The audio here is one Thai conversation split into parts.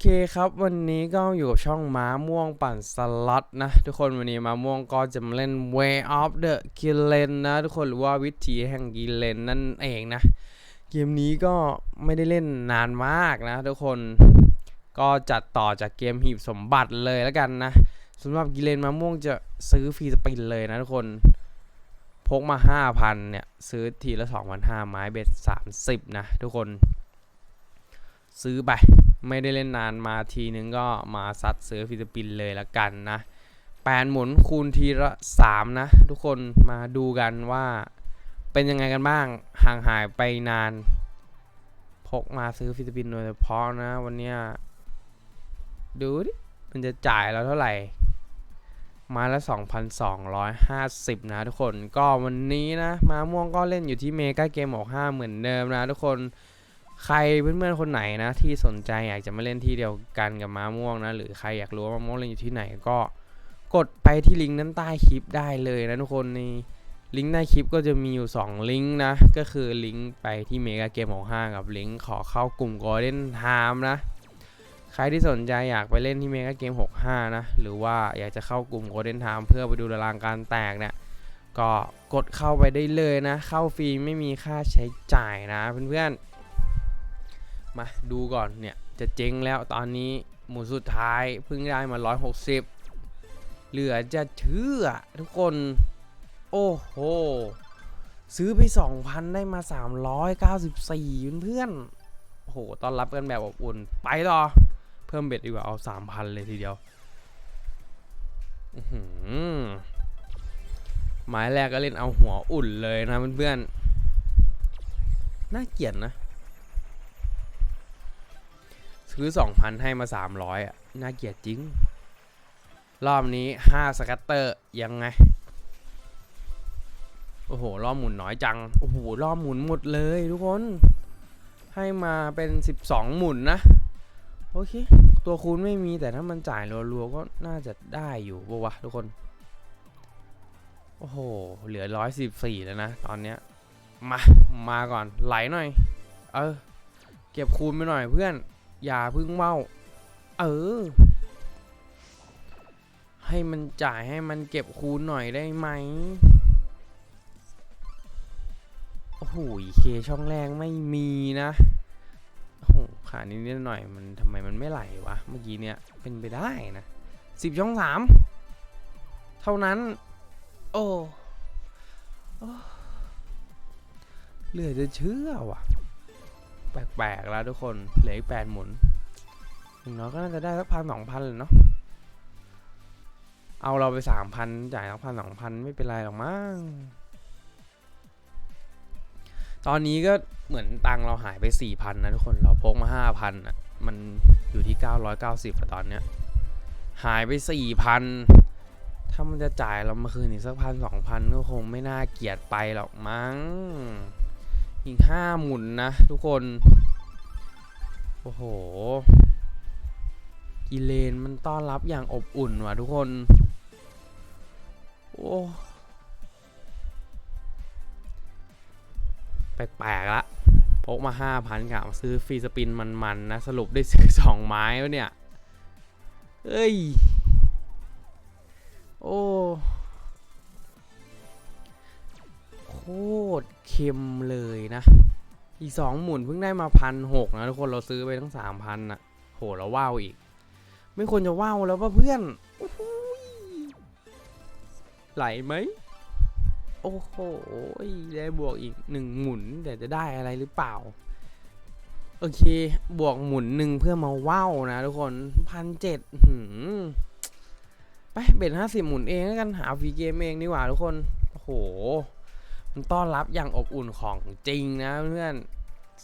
เคครับวันนี้ก็อยู่กับช่องม้าม่วงปั่นสล็อตนะ ทุกคนวันนี้ม้าม่วงก็จะมาเล่น Way of the g i l l e n นะ ทุกคนหรือว่าวิธีแห่งกิเลนนั่นเองนะ เกมนี้ก็ไม่ได้เล่นนานมากนะ ทุกคนก็จัดต่อจากเกมหีบสมบัติเลยแล้วกันนะสำหรับกิเลนม้าม่วงจะซื้อฟรีสปินเลยนะทุกคนพกมา 5,000เนี่ยซื้อทีละ2,500ไม้เบ็ด30 นะ ทุกคน ซื้อไป ไม่ได้เล่นนานมาทีนึงก็มาซัดซื้อฟิลิปปินเลยละกันนะแปนหมุนคูณทีละสามนะทุกคนมาดูกันว่าเป็นยังไงกันบ้างห่างหายไปนาน พกมาซื้อฟิลิปปินส์โดยเฉพาะนะวันนี้ดูดิมันจะจ่ายเราเท่าไหร่ มาละ 2,250 นะทุกคนก็วันนี้นะ มาม่วงก็เล่นอยู่ที่เมกาเกมออก5เหมือนเดิมนะทุกคน ใครเพื่อนๆคนไหนนะที่สนใจอยากจะมาเล่นที่เดียวกันกับม้าม่วงนะหรือใครอยากรู้ว่าม้าม่วงเล่นอยู่ที่ไหนก็กดไปที่ลิงก์นั้นใต้คลิปได้เลยนะทุกคนในลิงก์ใต้คลิปก็จะมีอยู่ 2 ลิงก์นะ ก็คือลิงก์ไปที่เมกาเกมของห้างกับลิงก์ขอเข้ากลุ่ม Golden Time นะ ใครที่สนใจอยากไปเล่นที่เมกาเกม 65 นะ หรือว่าอยากจะเข้ากลุ่ม Golden Time เพื่อไปดูตารางการแตกเนี่ยก็กดเข้าไปได้เลยนะ เข้าฟรีไม่มีค่าใช้จ่ายนะเพื่อนๆ มาดูก่อนเนี่ยจะเจ๊งแล้วตอนนี้หมุนสุดท้ายเพิ่งได้มา 160 เหลือจะเชื่อทุกคน โอ้โห ซื้อไป 2,000 ได้มา 394เพื่อนๆโอ้โหต้อนรับกันแบบอบอุ่น ไปต่อ เพิ่มเบ็ดดีกว่าเอา 3,000 เลยทีเดียวอื้อหือหมายแรกก็เล่นเอาหัวอุ่นเลยนะเพื่อนๆน่าเกลียดนะ ซื้อ 2,000 ให้มา 300 อะ น่าเกลียดจริง รอบนี้ 5 สกัตเตอร์ยังไง โอ้โห รอบหมุนน้อยจัง โอ้โห รอบหมุนหมดเลยทุกคน ให้มาเป็น 12 หมุนนะ โอเค ตัวคูณไม่มีแต่ถ้ามันจ่ายรัวๆ ก็น่าจะได้อยู่ปะวะทุกคน โอ้โห เหลือ 114 แล้วนะ ตอนเนี้ย มา มาก่อน ไหลหน่อย เออ เก็บคูณไปหน่อยเพื่อน อย่าพึ่งเมาเออ ให้มันจ่ายให้มันเก็บคูณหน่อยได้ไหมโอ้โหเคช่องแรงไม่มีนะโอ้โหขานิดนิดหน่อยมันทำไมมันไม่ไหลวะ เมื่อกี้เนี่ยเป็นไปได้นะสิบช่องสามเท่านั้น โอ้เหลือจะเชื่อว่ะ แปลกๆแล้วทุกคนเหลืออีกแปดหมุนอย่างน้อยก็น่าจะได้สักพันสองพันเลยเนาะเอาเราไปสามพันจ่ายสักพันสองพันไม่เป็นไรหรอกมั้งตอนนี้ก็เหมือนตังเราหายไปสี่พันนะทุกคนเราพกมาห้าพันอะมันอยู่ที่เก้าร้อยเก้าสิบตอนเนี้ยหายไปสี่พันถ้ามันจะจ่ายเรามาคืนอีกสักพันสองพันก็คงไม่น่าเกลียดไปหรอกมั้ง อีกห้าหมุนนะทุกคน โอ้โห กิเลนมันต้อนรับอย่างอบอุ่นว่ะทุกคน โอ้ แปลกๆละพกมาห้าพันกะซื้อฟรีสปินมันๆนะ สรุปได้ซื้อสองไม้แล้วเนี่ย เอ้ย โอ้ เค็มเลยนะ อีกสองหมุนเพิ่งได้มาพันหกนะทุกคนเราซื้อไปทั้งสามพันอะโหเราว้าวอีก ไม่ควรจะว้าวแล้วป่ะเพื่อนอไหลไหมโอ้โหได้บวกอีกหนึ่งหมุนแต่จะได้อะไรหรือเปล่า โอเค บวกหมุนหนึ่งเพื่อมาว้าวนะทุกคนพันเจ็ดไปเบ็ดห้าสิบหมุนเองแล้วกันหาฟรีเกมเองดีกว่าทุกคน โอ้โห ต้อนรับอย่างอบอุ่นของจริงนะเพื่อน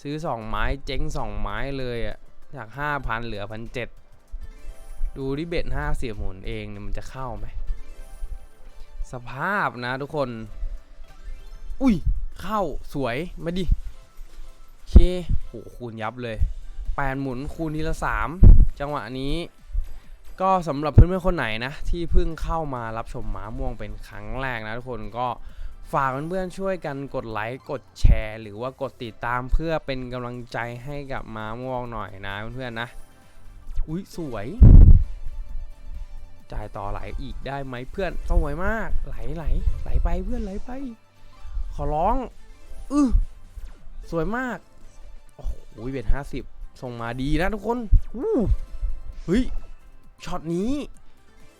ซื้อสองไม้เจ๊งสองไม้เลยอะจากห้าพันเหลือพันเจ็ดดูที่เบ็ดห้าเสียหมุนเองเนี่ยมันจะเข้าไหมสภาพนะทุกคน อุ้ย เข้าสวย มาดิโอเคโหคูณยับเลยแปดหมุนคูณทีละสามจังหวะนี้ก็สำหรับเพื่อนๆคนไหนนะ ที่เพิ่งเข้ามารับชมหมาม่วงเป็นครั้งแรกนะทุกคนก็ ฝากเพื่อนๆช่วยกันกดไลค์กดแชร์ หรือว่ากดติดตามเพื่อเป็นกำลังใจให้กับม้าม่วงหน่อยนะเพื่อนๆนะ อุ้ยสวย จ่ายต่อไหลอีกได้ไหมเพื่อนสวยมาก ไหลไหลไหลไปเพื่อนไหลไป ขอร้องอือสวยมากโอ้โหเบ็ดห้าสิบส่งมาดีนะทุกคนอู้เฮ้ยช็อตนี้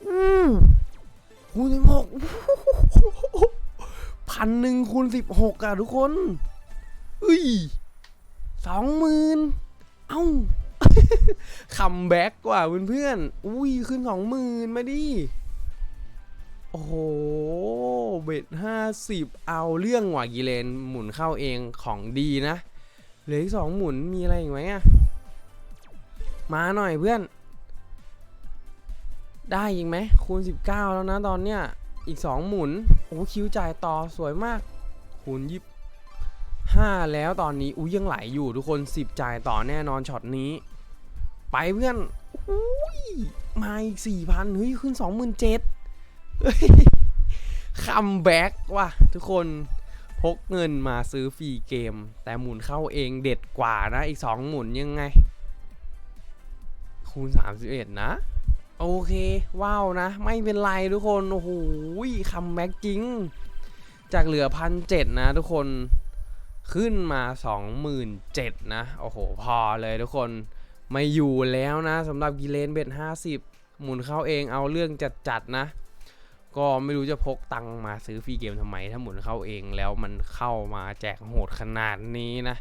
อืมคูณสิบหก พันหนึ่งคูณสิบหกอะทุกคนเอ้ยสองหมื่นเอ้าคัมแบ็กว่ะเพื่อนๆอุ้ยขึ้นสองหมื่นมาดิ โอ้โห เบ็ดห้าสิบเอาเรื่องว่ะกิเลนหมุนเข้าเองของดีนะเหลืออีกสองหมุนมีอะไรอีกไหมอะมาหน่อยเพื่อน ได้ยิงไหมคูณ 19 แล้วนะตอนเนี้ย อีก 2 หมุน โอ้คิวจ่ายต่อสวยมาก คูณยิบห้าแล้วตอนนี้อุ้ยยังไหลอยู่ทุกคน 10 จ่ายต่อแน่นอนช็อตนี้ ไปเพื่อนอุ้ยมาอีก4,000เฮ้ย ขึ้น27,000เฮ้ยคัมแบ็กว่ะทุกคนพกเงินมาซื้อฟรีเกม แต่หมุนเข้าเองเด็ดกว่านะ อีก 2 หมุนยังไง คูณ 31 นะ โอเคว้าวนะ ไม่เป็นไรทุกคน โอ้โหคัมแบ็กจริง จากเหลือพันเจ็ดนะทุกคนขึ้นมา 27,000นะ โอ้โห พอเลยทุกคนไม่อยู่แล้วนะสำหรับกิเลนเบ็ด50 หมุนเข้าเองเอาเรื่องจัดๆนะ ก็ไม่รู้จะพกตังมาซื้อฟรีเกมทำไม ถ้าหมุนเข้าเองแล้วมันเข้ามาแจกโหดขนาดนี้นะ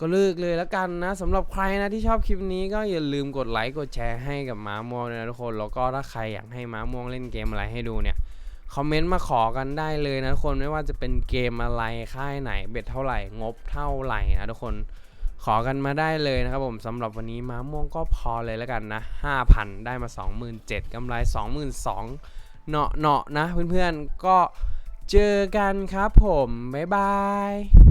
ก็เลิกเลยแล้วกันนะสำหรับใครนะที่ชอบคลิปนี้ก็อย่าลืมกดไลค์กดแชร์ให้กับม้าม่วงนะทุกคนแล้วก็ถ้าใครอยากให้ม้าม่วงเล่นเกมอะไรให้ดูเนี่ยคอมเมนต์มาขอกันได้เลยนะทุกคนไม่ว่าจะเป็นเกมอะไรค่ายไหนเบ็ดเท่าไหร่งบเท่าไหร่นะทุกคนขอกันมาได้เลยนะครับผมสำหรับวันนี้ม้าม่วงก็พอเลยแล้วกันนะ 5,000 ได้มา 27,000กำไร 22,000เนาะเนาะนะเพื่อนๆก็เจอกันครับผม บ๊ายบาย